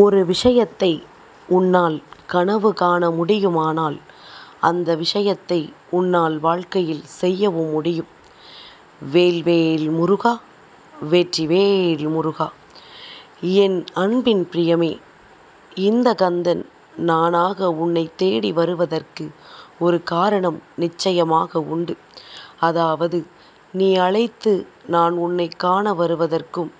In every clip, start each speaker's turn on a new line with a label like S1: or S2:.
S1: ஒரு விஷயத்தை உன்னால் கனவு காண முடியுமானால் அந்த விஷயத்தை உன்னால் வாழ்க்கையில் செய்யவும் முடியும். வேல்வேல் முருகா வேற்றிவேல் முருகா என் அன்பின் பிரியமே இந்த கந்தன் நானாக உன்னை தேடி வருவதற்கு ஒரு காரணம் நிச்சயமாக உண்டு. அதாவது நீ அழைத்து நான் உன்னை காண வருவதற்கும்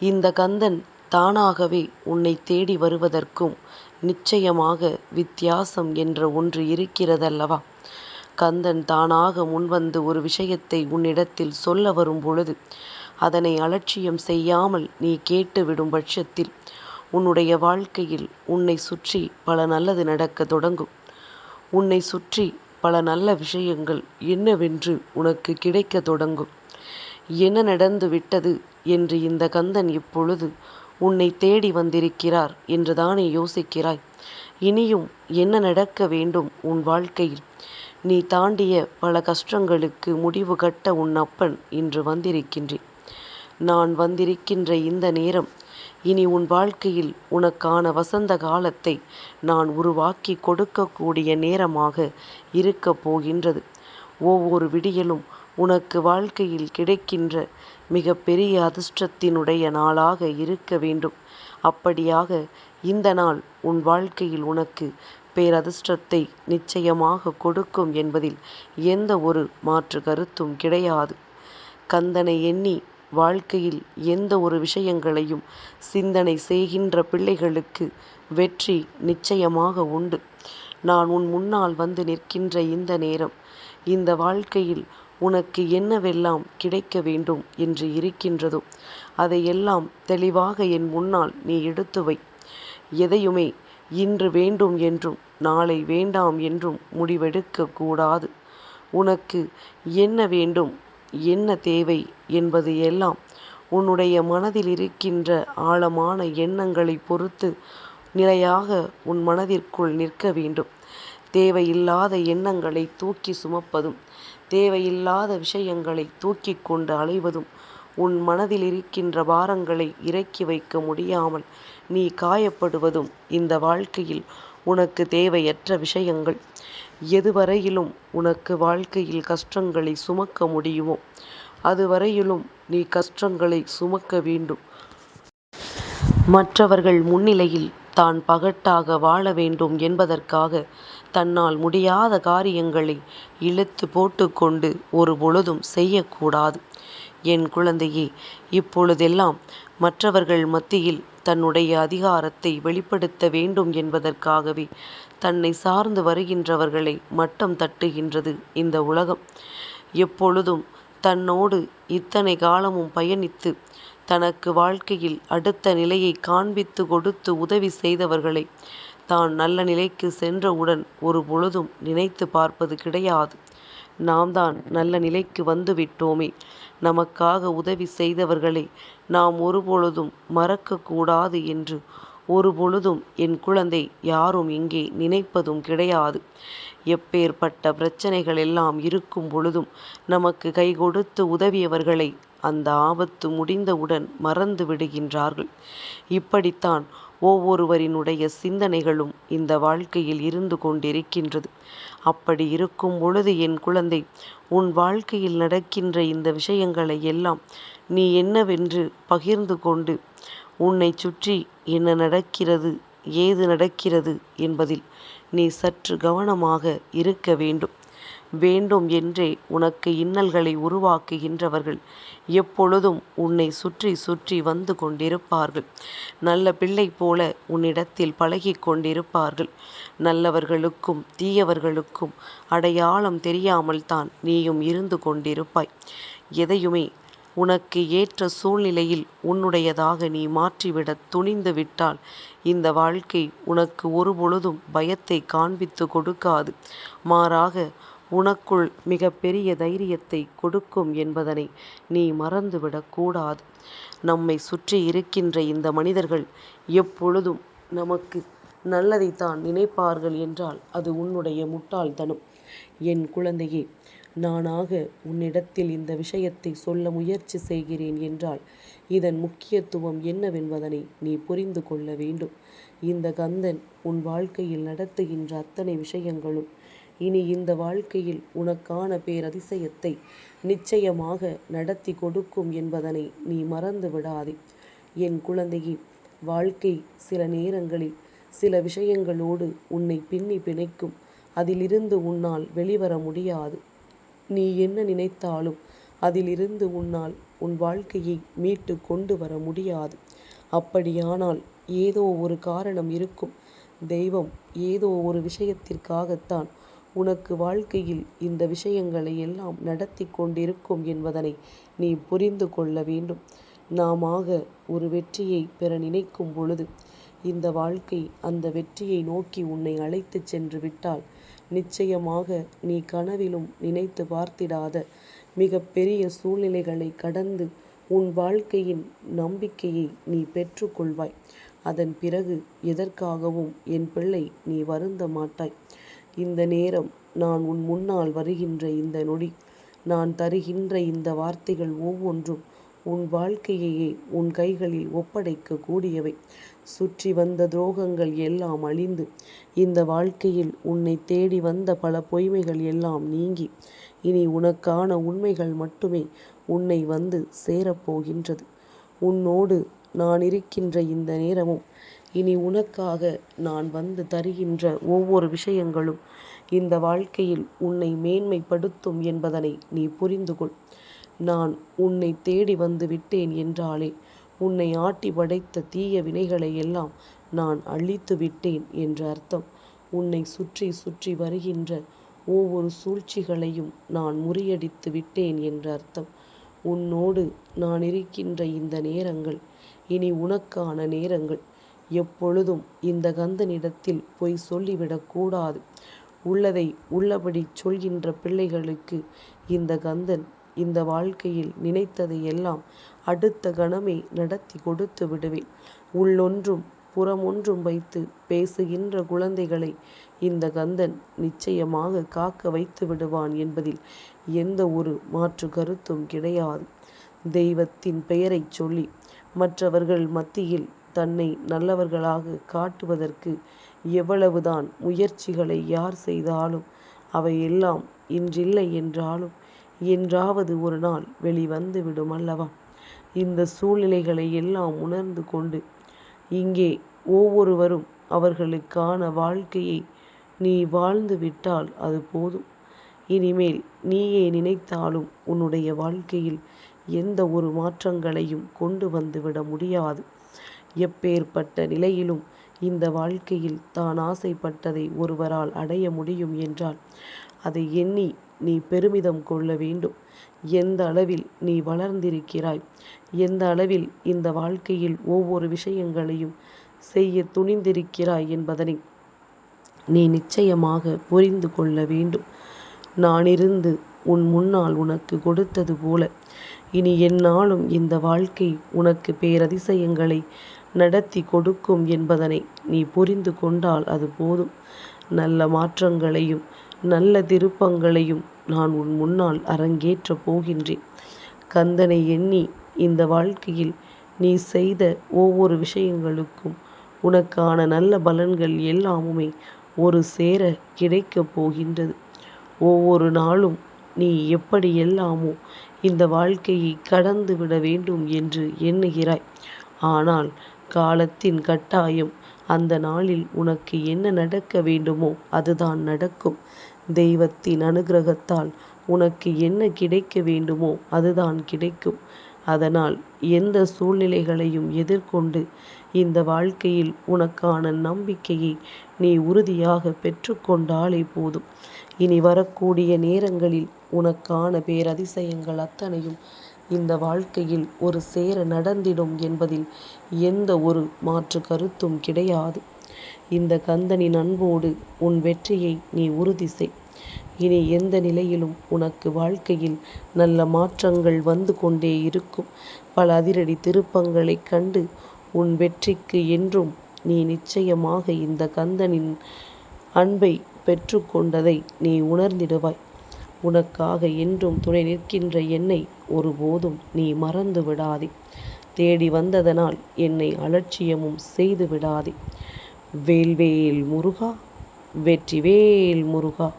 S1: இந்த கந்தன் தானாகவே உன்னை தேடி வருவதற்கும் நிச்சயமாக வித்தியாசம் என்ற ஒன்று இருக்கிறதல்லவா? கந்தன் தானாக முன்வந்து ஒரு விஷயத்தை உன்னிடத்தில் சொல்ல வரும் பொழுது அதனை அலட்சியம் செய்யாமல் நீ கேட்டு விடும் பட்சத்தில் உன்னுடைய வாழ்க்கையில் உன்னை சுற்றி பல நல்லது நடக்க தொடங்கும். உன்னை சுற்றி பல நல்ல விஷயங்கள் என்னவென்று உனக்கு கிடைக்க தொடங்கும். என்ன நடந்து விட்டது என்று இந்த கந்தன் இப்பொழுது உன்னை தேடி வந்திருக்கிறார் என்றுதானே யோசிக்கிறாய்? இனியும் என்ன நடக்க வேண்டும் உன் வாழ்க்கையில்? நீ தாண்டிய பல கஷ்டங்களுக்கு முடிவு கட்ட உன் அப்பன் இன்று வந்திருக்கின்றேன். நான் வந்திருக்கின்ற இந்த நேரம் இனி உன் வாழ்க்கையில் உனக்கான வசந்த காலத்தை நான் உருவாக்கி கொடுக்கக்கூடிய நேரமாக இருக்கப் போகின்றது. ஒவ்வொரு விடியலும் உனக்கு வாழ்க்கையில் கிடைக்கின்ற மிக பெரிய அதிர்ஷ்டத்தினுடைய நாளாக இருக்க வேண்டும். அப்படியாக இந்த நாள் உன் வாழ்க்கையில் உனக்கு பேரதிர்ஷ்டத்தை நிச்சயமாக கொடுக்கும் என்பதில் எந்த ஒரு மாற்று கருத்தும் கிடையாது. கந்தனை எண்ணி வாழ்க்கையில் எந்த ஒரு விஷயங்களையும் சிந்தனை செய்கின்ற பிள்ளைகளுக்கு வெற்றி நிச்சயமாக உண்டு. நான் உன் முன்னால் வந்து நிற்கின்ற இந்த நேரம் இந்த வாழ்க்கையில் உனக்கு என்னவெல்லாம் கிடைக்க வேண்டும் என்று இருக்கின்றதோ அதையெல்லாம் தெளிவாக என் முன்னால் நீ எடுத்து வை. எதையுமே இன்று வேண்டும் என்றும் நாளை வேண்டாம் என்றும் முடிவெடுக்க கூடாது. உனக்கு என்ன வேண்டும் என்ன தேவை என்பது எல்லாம் உன்னுடைய மனதில் இருக்கின்ற ஆழமான எண்ணங்களைப் பொறுத்து நிலையாக உன் மனதிற்குள் நிற்க வேண்டும். தேவையில்லாத எண்ணங்களை தூக்கி சுமப்பதும் தேவையில்லாத விஷயங்களை தூக்கி கொண்டு அலைவதும் உன் மனதில் இருக்கின்ற பாரங்களை இறக்கி வைக்க முடியாமல் நீ காயப்படுவதும் இந்த வாழ்க்கையில் உனக்கு தேவையற்ற விஷயங்கள். எதுவரையிலும் உனக்கு வாழ்க்கையில் கஷ்டங்களை சுமக்க முடியுமோ அதுவரையிலும் நீ கஷ்டங்களை சுமக்க வேண்டும். மற்றவர்கள் முன்னிலையில் தான் பகட்டாக வாழ வேண்டும் என்பதற்காக தன்னால் முடியாத காரியங்களை இழுத்து போட்டுக்கொண்டு ஒரு பொழுதும் செய்யக்கூடாது. என் குழந்தையே இப்பொழுதெல்லாம் மற்றவர்கள் மத்தியில் தன்னுடைய அதிகாரத்தை வெளிப்படுத்த வேண்டும் என்பதற்காகவே தன்னை சார்ந்து வருகின்றவர்களை மட்டம் தட்டுகின்றது இந்த உலகம். எப்பொழுதும் தன்னோடு இத்தனை காலமும் பயணித்து தனக்கு வாழ்க்கையில் அடுத்த நிலையை காண்பித்து கொடுத்து உதவி செய்தவர்களை தான் நல்ல நிலைக்கு சென்றவுடன் ஒரு பொழுதும் நினைத்து பார்ப்பது கிடையாது. நாம் தான் நல்ல நிலைக்கு வந்து விட்டோமே நமக்காக உதவி செய்தவர்களை நாம் ஒருபொழுதும் மறக்கக்கூடாது என்று ஒருபொழுதும் என் குழந்தை யாரும் இங்கே நினைப்பதும் கிடையாது. எப்பேற்பட்ட பிரச்சனைகள் எல்லாம் இருக்கும் பொழுதும் நமக்கு கைகொடுத்து உதவியவர்களை அந்த ஆபத்து முடிந்தவுடன் மறந்து விடுகின்றார்கள். இப்படித்தான் ஒவ்வொருவரினுடைய சிந்தனைகளும் இந்த வாழ்க்கையில் இருந்து கொண்டிருக்கின்றது. அப்படி இருக்கும் பொழுது என் குழந்தை உன் வாழ்க்கையில் நடக்கின்ற இந்த விஷயங்களை எல்லாம் நீ என்னவென்று பகிர்ந்து கொண்டு உன்னைச் சுற்றி என்ன நடக்கிறது ஏது நடக்கிறது என்பதில் நீ சற்று கவனமாக இருக்க வேண்டும். வேண்டும் என்றே உனக்கு இன்னல்களை உருவாக்குகின்றவர்கள் எப்பொழுதும் உன்னை சுற்றி சுற்றி வந்து கொண்டிருப்பார்கள். நல்ல பிள்ளை போல உன்னிடத்தில் பழகி கொண்டிருப்பார்கள். நல்லவர்களுக்கும் தீயவர்களுக்கும் அடையாளம் தெரியாமல் தான் நீயும் இருந்து கொண்டிருப்பாய். எதையுமே உனக்கு ஏற்ற சூழ்நிலையில் உன்னுடையதாக நீ மாற்றிவிடத் துணிந்து விட்டால் இந்த வாழ்க்கை உனக்கு ஒருபொழுதும் பயத்தை காண்பித்து கொடுக்காது. மாறாக உனக்குள் மிகப்பெரிய பெரிய கொடுக்கும் என்பதனை நீ மறந்துவிடக்கூடாது நம்மை சுற்றி இருக்கின்ற இந்த மனிதர்கள் எப்பொழுதும் நமக்கு நல்லதைத்தான் நினைப்பார்கள் என்றால் அது உன்னுடைய முட்டாள்தனம். என் குழந்தையே நானாக உன்னிடத்தில் இந்த விஷயத்தை சொல்ல முயற்சி செய்கிறேன் என்றால் இதன் முக்கியத்துவம் என்னவென்பதனை நீ புரிந்து கொள்ள வேண்டும். இந்த கந்தன் உன் வாழ்க்கையில் நடத்துகின்ற அத்தனை விஷயங்களும் இனி இந்த வாழ்க்கையில் உனக்கான பேரதிசயத்தை நிச்சயமாக நடத்தி கொடுக்கும் என்பதனை நீ மறந்து விடாதே. என் குழந்தையே வாழ்க்கை சில நேரங்களில் சில விஷயங்களோடு உன்னை பின்னி பிணைக்கும். அதிலிருந்து உன்னால் வெளிவர முடியாது. நீ என்ன நினைத்தாலும் அதிலிருந்து உன்னால் உன் வாழ்க்கையை மீட்டு கொண்டு வர முடியாது. அப்படியானால் ஏதோ ஒரு காரணம் இருக்கும். தெய்வம் ஏதோ ஒரு விஷயத்திற்காகத்தான் உனக்கு வாழ்க்கையில் இந்த விஷயங்களை எல்லாம் நடத்தி கொண்டிருக்கும் என்பதனை நீ புரிந்து கொள்ள வேண்டும். நாமாக ஒரு வெற்றியை பெற நினைக்கும் பொழுது இந்த வாழ்க்கை அந்த வெற்றியை நோக்கி உன்னை அழைத்துச் சென்று விட்டால் நிச்சயமாக நீ கனவிலும் நினைத்து பார்த்திடாத மிக பெரிய சூழ்நிலைகளை கடந்து உன் வாழ்க்கையின் நம்பிக்கையை நீ பெற்றுக்கொள்வாய். அதன் பிறகு எதற்காகவும் என் பிள்ளை நீ வருந்த மாட்டாய். இந்த நேரம் நான் உன் முன்னால் வருகின்ற இந்த நொடி நான் தருகின்ற இந்த வார்த்தைகள் ஒவ்வொன்றும் உன் வாழ்க்கையையே உன் கைகளில் ஒப்படைக்க கூடியவை. சுற்றி வந்த துரோகங்கள் எல்லாம் அழிந்து இந்த வாழ்க்கையில் உன்னை தேடி வந்த பல பொய்மைகள் எல்லாம் நீங்கி இனி உனக்கான உண்மைகள் மட்டுமே உன்னை வந்து சேரப்போகின்றது. உன்னோடு நான் இருக்கின்ற இந்த நேரமும் இனி உனக்காக நான் வந்து தருகின்ற ஒவ்வொரு விஷயங்களும் இந்த வாழ்க்கையில் உன்னை மேன்மைப்படுத்தும் என்பதனை நீ புரிந்து கொள். நான் உன்னை தேடி வந்து விட்டேன் என்றாலே உன்னை ஆட்டி படைத்த தீய வினைகளை எல்லாம் நான் அழித்து விட்டேன் என்று அர்த்தம். உன்னை சுற்றி சுற்றி வருகின்ற ஒவ்வொரு சூழ்ச்சிகளையும் நான் முறியடித்து விட்டேன் என்று அர்த்தம். உன்னோடு நான் இருக்கின்ற இந்த நேரங்கள் இனி உனக்கான நேரங்கள். எப்பொழுதும் இந்த கந்தனிடத்தில் பொய் சொல்லிவிடக்கூடாது உள்ளதை உள்ளபடி சொல்கின்ற பிள்ளைகளுக்கு இந்த கந்தன் இந்த வாழ்க்கையில் நினைத்ததை எல்லாம் அடுத்த கணமே நடத்தி கொடுத்து விடுவேன். உள்ளொன்றும் புறமொன்றும் வைத்து பேசுகின்ற குழந்தைகளை இந்த கந்தன் நிச்சயமாக காக்க வைத்து விடுவான் என்பதில் எந்த ஒரு மாற்று கருத்தும் கிடையாது. தெய்வத்தின் பெயரைச் சொல்லி மற்றவர்கள் மத்தியில் தன்னை நல்லவர்களாக காட்டுவதற்கு எவ்வளவுதான் முயற்சிகளை யார் செய்தாலும் அவை எல்லாம் இன்றில்லை என்றாலும் என்றாவது ஒரு நாள் வெளிவந்து விடும் அல்லவா? இந்த சூழ்நிலைகளை எல்லாம் உணர்ந்து கொண்டு இங்கே ஒவ்வொருவரும் அவர்களுக்கான வாழ்க்கையை நீ வாழ்ந்து விட்டால் அது போதும். இனிமேல் நீயே நினைத்தாலும் உன்னுடைய வாழ்க்கையில் எந்த ஒரு மாற்றங்களையும் கொண்டு வந்து விட முடியாது. எப்பேர்ப்பட்ட நிலையிலும் இந்த வாழ்க்கையில் தான் ஆசைப்பட்டதை ஒருவரால் அடைய முடியும் என்றால் அதை எண்ணி நீ பெருமிதம் கொள்ள வேண்டும். எந்த அளவில் நீ வளர்ந்திருக்கிறாய். எந்த அளவில் இந்த வாழ்க்கையில் ஒவ்வொரு விஷயங்களையும் செய்ய துணிந்திருக்கிறாய் என்பதனை நீ நிச்சயமாக புரிந்து கொள்ள வேண்டும். நானிருந்து உன் முன்னால் உனக்கு கொடுத்தது போல இனி என்னாலும் இந்த வாழ்க்கை உனக்கு பேரதிசயங்களை நடத்தி கொடுக்கும் என்பதனை நீ புரிந்து கொண்டால் அது போதும். நல்ல மாற்றங்களையும் நல்ல திருப்பங்களையும் நான் உன் முன்னால் அரங்கேற்றப் போகின்றேன். கந்தனை எண்ணி இந்த வாழ்க்கையில் நீ செய்த ஒவ்வொரு விஷயங்களுக்கும் உனக்கான நல்ல பலன்கள் எல்லாமுமே ஒரு சேர கிடைக்கப் போகின்றது. ஒவ்வொரு நாளும் நீ எப்படியெல்லாமோ இந்த வாழ்க்கையை கடந்து விட வேண்டும் என்று எண்ணுகிறாய். ஆனால் காலத்தின் கட்டாயம் அந்த நாளில் உனக்கு என்ன நடக்க வேண்டுமோ அதுதான் நடக்கும். தெய்வத்தின் அனுகிரகத்தால் உனக்கு என்ன கிடைக்க வேண்டுமோ அதுதான் கிடைக்கும். அதனால் எந்த சூழ்நிலைகளையும் எதிர்கொண்டு இந்த வாழ்க்கையில் உனக்கான நம்பிக்கையை நீ உறுதியாக பெற்றுக்கொண்டாலே போதும். இனி வரக்கூடிய நேரங்களில் உனக்கான பேரதிசயங்கள் அத்தனையும் இந்த வாழ்க்கையில் ஒரு சேர நடந்திடும் என்பதில் எந்த ஒரு மாற்று கருத்தும் கிடையாது. இந்த கந்தனின் அன்போடு உன் வெற்றியை நீ உறுதி செய். இனி எந்த நிலையிலும் உனக்கு வாழ்க்கையில் நல்ல மாற்றங்கள் வந்து கொண்டே இருக்கும். பல அதிரடி திருப்பங்களைக் கண்டு உன் வெற்றிக்கு என்றும் நீ நிச்சயமாக இந்த கந்தனின் அன்பை பெற்றுக்கொண்டதை நீ உணர்ந்திடுவாய். உனக்காக என்றும் துணை நிற்கின்ற என்னை ஒருபோதும் நீ மறந்து விடாதே. தேடி வந்ததனால் என்னை அலட்சியமும் செய்து விடாதே. வேல்வேல் முருகா வெற்றிவேல் முருகா.